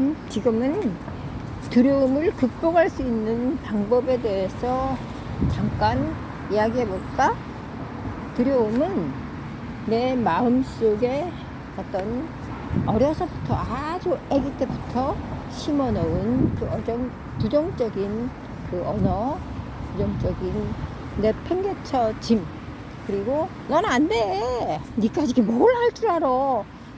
응? 지금은 두려움을 극복할 수 있는 방법에 대해서 잠깐 이야기해 볼까? 두려움은 내 마음 속에 어떤 어려서부터 아주 아기 때부터 심어 놓은 그 어정, 부정적인 그 언어, 부정적인 내 팽개쳐 짐, 그리고 넌 안 돼. 니까지 뭘 할 줄 알아.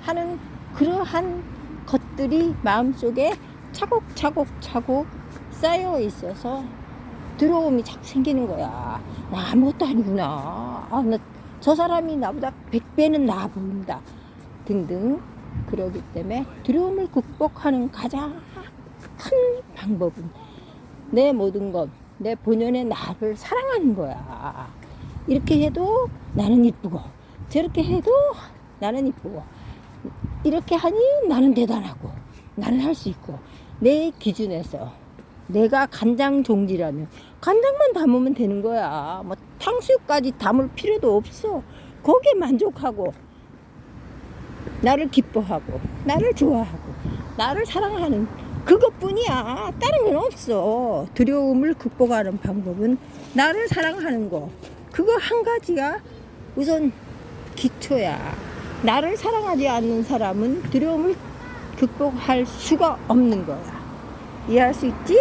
하는 그러한 것들이 마음속에 차곡차곡 차곡 쌓여 있어서 두려움이 자꾸 생기는 거야. 나 아무것도 아니구나. 아, 나, 저 사람이 나보다 100배는 나아 보인다. 등등. 그러기 때문에 두려움을 극복하는 가장 큰 방법은 내 모든 것, 내 본연의 나를 사랑하는 거야. 이렇게 해도 나는 이쁘고, 저렇게 해도 나는 이쁘고, 이렇게 하니 나는 대단하고, 나는 할 수 있고, 내 기준에서 내가 간장 종지라면 간장만 담으면 되는 거야. 뭐 탕수육까지 담을 필요도 없어. 거기에 만족하고, 나를 기뻐하고, 나를 좋아하고, 나를 사랑하는 그것뿐이야. 다른 건 없어. 두려움을 극복하는 방법은 나를 사랑하는 거. 그거 한 가지가 우선 기초야. 나를 사랑하지 않는 사람은 두려움을 극복할 수가 없는 거야. 이해할 수 있지?